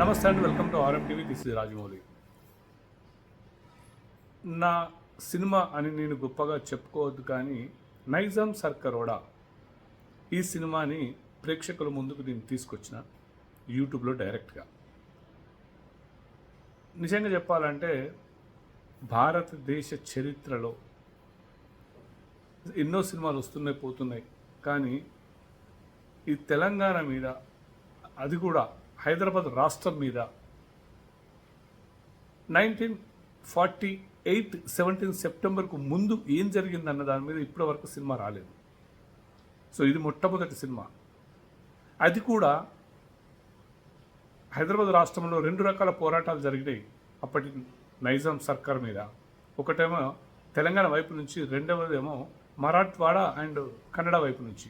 నమస్తే అండి welcome to RM TV this is Rajamouli. నా సినిమా అని నేను గొప్పగా చెప్పుకోవద్దు కానీ నైజాం సర్కరోడా ఈ సినిమాని ప్రేక్షకుల ముందుకు నేను తీసుకొచ్చిన యూట్యూబ్లో డైరెక్ట్గా. నిజంగా చెప్పాలంటే భారతదేశ చరిత్రలో ఎన్నో సినిమాలు వస్తున్నాయి పోతున్నాయి కానీ ఈ తెలంగాణ మీద అది కూడా హైదరాబాద్ రాష్ట్రం మీద నైన్టీన్ ఫార్టీ ఎయిట్ సెవెంటీన్ సెప్టెంబర్కు ముందు ఏం జరిగిందన్న దాని మీద ఇప్పటి వరకు సినిమా రాలేదు. సో ఇది మొట్టమొదటి సినిమా. అది కూడా హైదరాబాద్ రాష్ట్రంలో రెండు రకాల పోరాటాలు జరిగినాయి అప్పటి నైజాం సర్కార్ మీద. ఒకటేమో తెలంగాణ వైపు నుంచి రెండవదేమో మరాఠ్వాడ అండ్ కన్నడ వైపు నుంచి.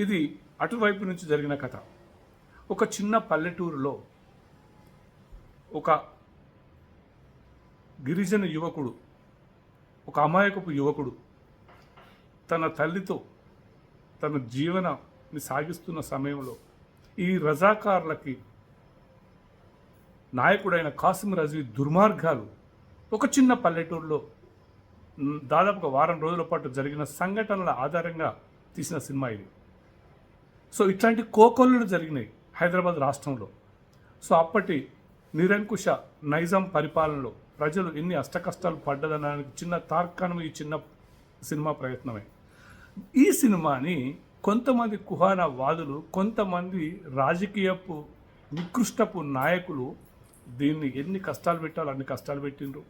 ఇది అటువైపు నుంచి జరిగిన కథ. ఒక చిన్న పల్లెటూరులో ఒక గిరిజన యువకుడు ఒక అమాయకపు యువకుడు తన తల్లితో తన జీవనాన్ని సాగిస్తున్న సమయంలో ఈ రజాకారులకి నాయకుడైన కాసిం రజవి దుర్మార్గాలు ఒక చిన్న పల్లెటూరులో దాదాపుగా వారం రోజుల పాటు జరిగిన సంఘటనల ఆధారంగా తీసిన సినిమా ఇది. సో ఇట్లాంటి కోకొల్లులు జరిగినాయి హైదరాబాద్ రాష్ట్రంలో. సో అప్పటి నిరంకుశ నైజాం పరిపాలనలో ప్రజలు ఎన్ని అష్టకష్టాలు పడ్డదనడానికి చిన్న తార్కాణం ఈ చిన్న సినిమా ప్రయత్నమే. ఈ సినిమాని కొంతమంది కుహాన వాదులు కొంతమంది రాజకీయపు నికృష్టపు నాయకులు దీన్ని ఎన్ని కష్టాలు పెట్టాలో అన్ని కష్టాలు పెట్టిండ్రు.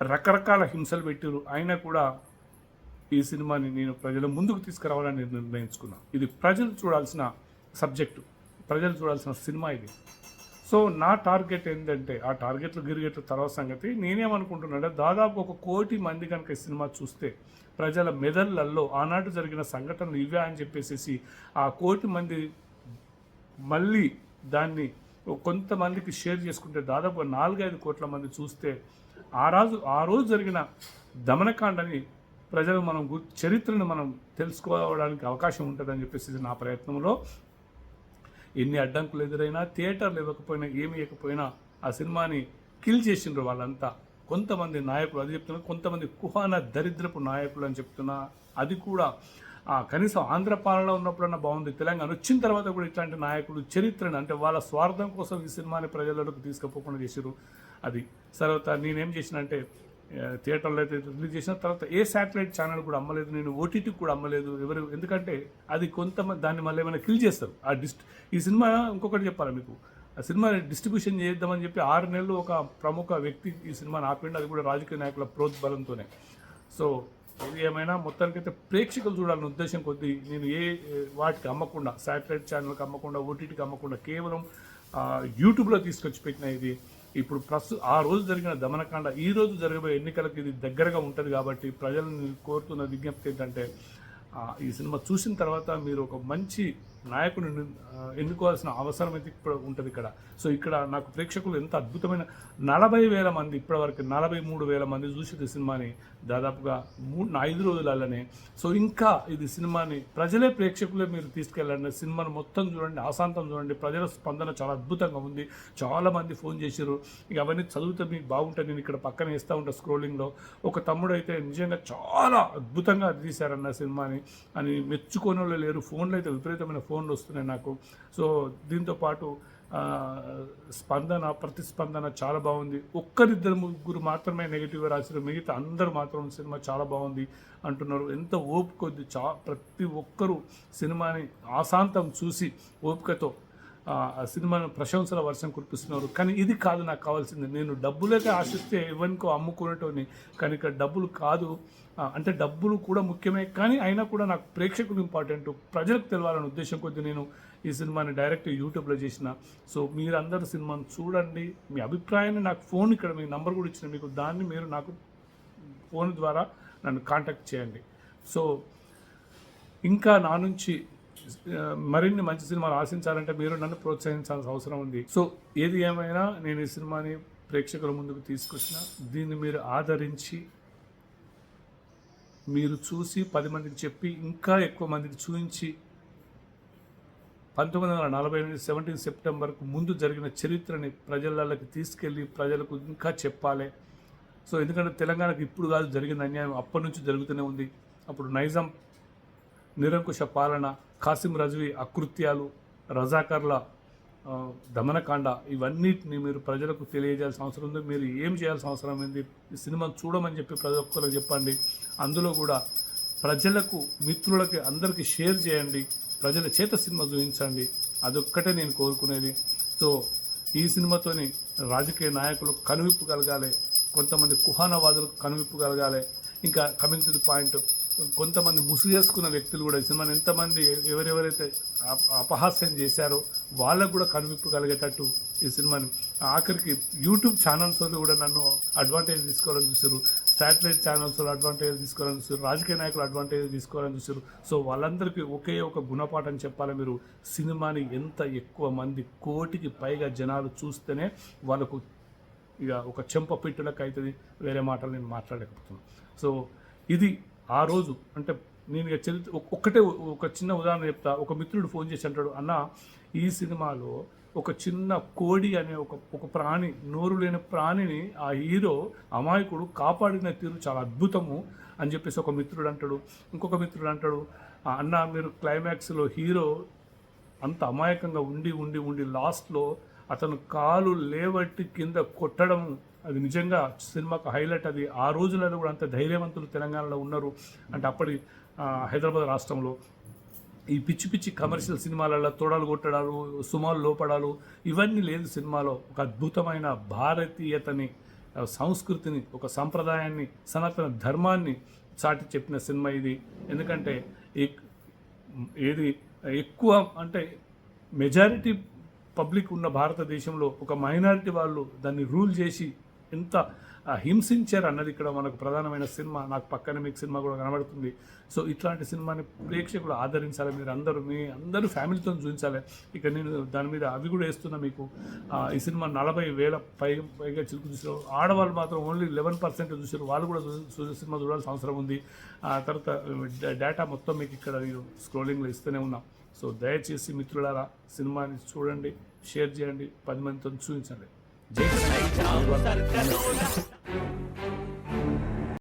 రకరకాల హింసలు పెట్టిరు అయినా కూడా ఈ సినిమాని నేను ప్రజల ముందుకు తీసుకురావాలని నేను ఇది ప్రజలు చూడాల్సిన సబ్జెక్టు. ప్రజలు చూడాల్సిన సినిమా ఇది. సో నా టార్గెట్ ఏంటంటే ఆ టార్గెట్లు గిరిగెట్లు తర్వాత సంగతి. నేనేమనుకుంటున్నానంటే దాదాపు ఒక కోటి మంది కనుక ఈ సినిమా చూస్తే ప్రజల మెదళ్ళల్లో ఆనాడు జరిగిన సంఘటనలు ఇవే అని చెప్పేసి ఆ కోటి మంది మళ్ళీ దాన్ని కొంతమందికి షేర్ చేసుకుంటే దాదాపు నాలుగైదు కోట్ల మంది చూస్తే ఆ రోజు ఆ రోజు జరిగిన దమనకాండని ప్రజలు మనం చరిత్రను మనం తెలుసుకోవడానికి అవకాశం ఉంటుందని చెప్పేసి నా ప్రయత్నంలో ఎన్ని అడ్డంకులు ఎదురైనా థియేటర్లు ఇవ్వకపోయినా ఏమి ఇవ్వకపోయినా ఆ సినిమాని కిల్ చేసిండ్రు వాళ్ళంతా. కొంతమంది నాయకులు అది చెప్తున్నా కొంతమంది కుహాన దరిద్రపు నాయకులు అని చెప్తున్నా అది కూడా కనీసం ఆంధ్ర పాలనలో ఉన్నప్పుడన్నా బాగుంది తెలంగాణ వచ్చిన తర్వాత కూడా ఇట్లాంటి నాయకులు చరిత్రను అంటే వాళ్ళ స్వార్థం కోసం ఈ సినిమాని ప్రజలకు తీసుకుపోకుండా చేశారు అది. తర్వాత నేనేం చేసినంటే థియేటర్లో అయితే రిలీజ్ చేసిన తర్వాత ఏ శాటిలైట్ ఛానల్ కూడా అమ్మలేదు నేను ఓటీటీకి కూడా అమ్మలేదు ఎవరు ఎందుకంటే అది కొంత దాన్ని మళ్ళీ ఏమైనా కిల్ చేస్తారు. ఆ డిస్ట్ ఈ సినిమా ఇంకొకటి చెప్పాలి మీకు? ఆ సినిమా డిస్ట్రిబ్యూషన్ చేద్దామని చెప్పి ఆరు నెలలు ఒక ప్రముఖ వ్యక్తి ఈ సినిమాని ఆపిండు అది కూడా రాజకీయ నాయకుల ప్రోద్బలంతోనే సో ఇది ఏమైనా మొత్తానికైతే ప్రేక్షకులు చూడాలనే ఉద్దేశం కొద్దీ నేను ఏ వాటికి అమ్మకుండా శాటిలైట్ ఛానల్కి అమ్మకుండా ఓటీటీకి అమ్మకుండా కేవలం యూట్యూబ్లో తీసుకొచ్చి పెట్టిన ఇది ఇప్పుడు ప్రస్తు ఆ రోజు జరిగిన దమనకాండ ఈ రోజు జరగబోయే ఎన్నికలకు ఇది దగ్గరగా ఉంటుంది కాబట్టి ప్రజలను కోరుతున్న విజ్ఞప్తి ఏంటంటే ఈ సినిమా చూసిన తర్వాత మీరు ఒక మంచి నాయకుని ఎన్నుకోవాల్సిన అవసరం అయితే ఇప్పుడు ఉంటుంది ఇక్కడ. సో ఇక్కడ నాకు ప్రేక్షకులు ఎంత అద్భుతమైన నలభై వేల మంది ఇప్పటివరకు నలభై మూడు వేల మంది చూసేది సినిమాని దాదాపుగా మూడు ఐదు రోజులలోనే. సో ఇంకా ఇది సినిమాని ప్రజలే ప్రేక్షకులే మీరు తీసుకెళ్ళండి. సినిమాను మొత్తం చూడండి ఆశాంతం చూడండి. ప్రజల స్పందన చాలా అద్భుతంగా ఉంది. చాలా మంది ఫోన్ చేశారు. ఇక అవన్నీ చదివితే మీకు బాగుంటుంది. నేను ఇక్కడ పక్కన వేస్తూ ఉంటా స్క్రోలింగ్లో. ఒక తమ్ముడు అయితే నిజంగా చాలా అద్భుతంగా తీశారన్న సినిమాని. అని మెచ్చుకోని వాళ్ళు లేరు. ఫోన్లో అయితే విపరీతమైన ఫోన్లు వస్తున్నాయి నాకు. సో దీంతో పాటు స్పందన ప్రతిస్పందన చాలా బాగుంది. ఒక్కరిద్దరు ముగ్గురు మాత్రమే నెగిటివ్ రాశారు. మిగతా అందరూ మాత్రం సినిమా చాలా బాగుంది అంటున్నారు. ఎంత ఓపిక కొద్ది చా ప్రతి ఒక్కరూ సినిమాని ఆశాంతం చూసి ఓపికతో సినిమాను ప్రశంసల వర్షం కురిపిస్తున్నారు. కానీ ఇది కాదు నాకు కావాల్సింది. నేను డబ్బులైతే ఆశిస్తే ఎవరికో అమ్ముకునేటోని కానీ ఇక్కడ డబ్బులు కాదు. అంటే డబ్బులు కూడా ముఖ్యమే కానీ అయినా కూడా నాకు ప్రేక్షకులు ఇంపార్టెంట్. ప్రజలకు తెలవాలనే ఉద్దేశం కొద్దీ నేను ఈ సినిమాని డైరెక్ట్ యూట్యూబ్లో చేసిన. సో మీరందరూ సినిమాను చూడండి. మీ అభిప్రాయాన్ని నాకు ఫోన్ ఇక్కడ మీ నంబర్ కూడా ఇచ్చిన. మీకు దాన్ని మీరు నాకు ఫోన్ ద్వారా నన్ను కాంటాక్ట్ చేయండి. సో ఇంకా నా నుంచి మరిన్ని మంచి సినిమాలు ఆశించాలంటే మీరు నన్ను ప్రోత్సహించాల్సిన అవసరం ఉంది. సో ఏది ఏమైనా నేను ఈ సినిమాని ప్రేక్షకుల ముందుకు తీసుకొచ్చిన దీన్ని మీరు ఆదరించి మీరు చూసి పది మందికి చెప్పి ఇంకా ఎక్కువ మందికి చూపించి పంతొమ్మిది వందల నలభై ఎనిమిది సెవెంటీన్ సెప్టెంబర్కు ముందు జరిగిన చరిత్రని ప్రజలకి తీసుకెళ్ళి ప్రజలకు ఇంకా చెప్పాలి. సో ఎందుకంటే తెలంగాణకు ఇప్పుడు కాదు జరిగిన అన్యాయం. అప్పటి నుంచి జరుగుతూనే ఉంది. అప్పుడు నైజాం నిరంకుశ పాలన కాసిం రజ్వీ అకృత్యాలు రజాకర్ల దమనకాండ ఇవన్నిటిని మీరు ప్రజలకు తెలియజేయాల్సిన అవసరం ఉంది. మీరు ఏం చేయాల్సిన అవసరం ఉంది? ఈ సినిమా చూడమని చెప్పి ప్రతి ఒక్కరికి చెప్పండి. అందులో కూడా ప్రజలకు మిత్రులకి అందరికీ షేర్ చేయండి. ప్రజల చేత సినిమా చూపించండి. అదొక్కటే నేను కోరుకునేది. సో ఈ సినిమాతోని రాజకీయ నాయకులు కనువిప్పు కలగాలి. కొంతమంది కుహానవాదులకు కనువిప్పు కలగాలి. ఇంకా కమింగ్ టు ది పాయింట్ కొంతమంది ముసుగు చేసుకున్న వ్యక్తులు కూడా ఈ సినిమాని ఎంతమంది ఎవరెవరైతే అపహాస్యం చేశారో వాళ్ళకు కూడా కనువిప్పు కలిగేటట్టు ఈ సినిమాని. ఆఖరికి యూట్యూబ్ ఛానల్స్ వాళ్ళు కూడా నన్ను అడ్వాంటేజ్ తీసుకోవాలని చూసారు శాటిలైట్ ఛానల్స్ వాళ్ళు అడ్వాంటేజ్ తీసుకోవాలని చూసారు రాజకీయ నాయకులు అడ్వాంటేజ్ తీసుకోవాలని చూసారు సో వాళ్ళందరికీ ఒకే ఒక గుణపాఠం చెప్పాలి మీరు. సినిమాని ఎంత ఎక్కువ మంది కోటికి పైగా జనాలు చూస్తేనే వాళ్ళకు ఇక ఒక చెంప పెట్టులకు అవుతుంది వేరే మాటలు నేను మాట్లాడలేకపోతున్నాను సో ఇది ఆ రోజు అంటే నేను ఇక చరిత్ర ఒక్కటే ఒక చిన్న ఉదాహరణ చెప్తా. ఒక మిత్రుడు ఫోన్ చేసి అంటాడు అన్న ఈ సినిమాలో ఒక చిన్న కోడి అనే ఒక ఒక ప్రాణి నోరు లేని ప్రాణిని ఆ హీరో అమాయకుడు కాపాడిన తీరు చాలా అద్భుతము అని చెప్పేసి ఒక మిత్రుడు అంటాడు. ఇంకొక మిత్రుడు అంటాడు "ఆ అన్న మీరు క్లైమాక్స్లో హీరో అంత అమాయకంగా ఉండి ఉండి ఉండి లాస్ట్లో అతను కాలు లేవట్టి కింద కొట్టడం అది నిజంగా సినిమాకు హైలైట్ అది. ఆ రోజులలో కూడా అంత ధైర్యవంతులు తెలంగాణలో ఉన్నారు. అంటే అప్పటి హైదరాబాద్ రాష్ట్రంలో ఈ పిచ్చి పిచ్చి కమర్షియల్ సినిమాలలో తోడలు కొట్టడాలు సుమాలు లోపడాలు ఇవన్నీ లేదు సినిమాలో ఒక అద్భుతమైన భారతీయతని సంస్కృతిని ఒక సంప్రదాయాన్ని సనాతన ధర్మాన్ని చాటి చెప్పిన సినిమా ఇది. ఎందుకంటే ఎక్- ఏది ఎక్కువ అంటే మెజారిటీ పబ్లిక్ ఉన్న భారతదేశంలో ఒక మైనారిటీ వాళ్ళు దాన్ని రూల్ చేసి ఎంత హింసించారు అన్నది ఇక్కడ మనకు ప్రధానమైన సినిమా. నాకు పక్కన మీకు సినిమా కూడా కనబడుతుంది. సో ఇట్లాంటి సినిమాని ప్రేక్షకులు ఆదరించాలి. మీరు అందరూ మీ అందరూ ఫ్యామిలీతో చూపించాలి. ఇక నేను దాని మీద అవి కూడా వేస్తున్నా మీకు. ఈ సినిమా నలభై వేల పై పైగా చిలుకు చూసారు. ఆడవాళ్ళు మాత్రం ఓన్లీ లెవెన్ పర్సెంట్ చూసారు. వాళ్ళు కూడా సినిమా చూడాల్సిన అవసరం ఉంది. ఆ తర్వాత డేటా మొత్తం మీకు ఇక్కడ నేను స్క్రోలింగ్లో ఇస్తూనే ఉన్నాం. సో దయచేసి మిత్రులారా సినిమాని చూడండి షేర్ చేయండి. పది మందితో చూపించండి. జై తెలంగాణ.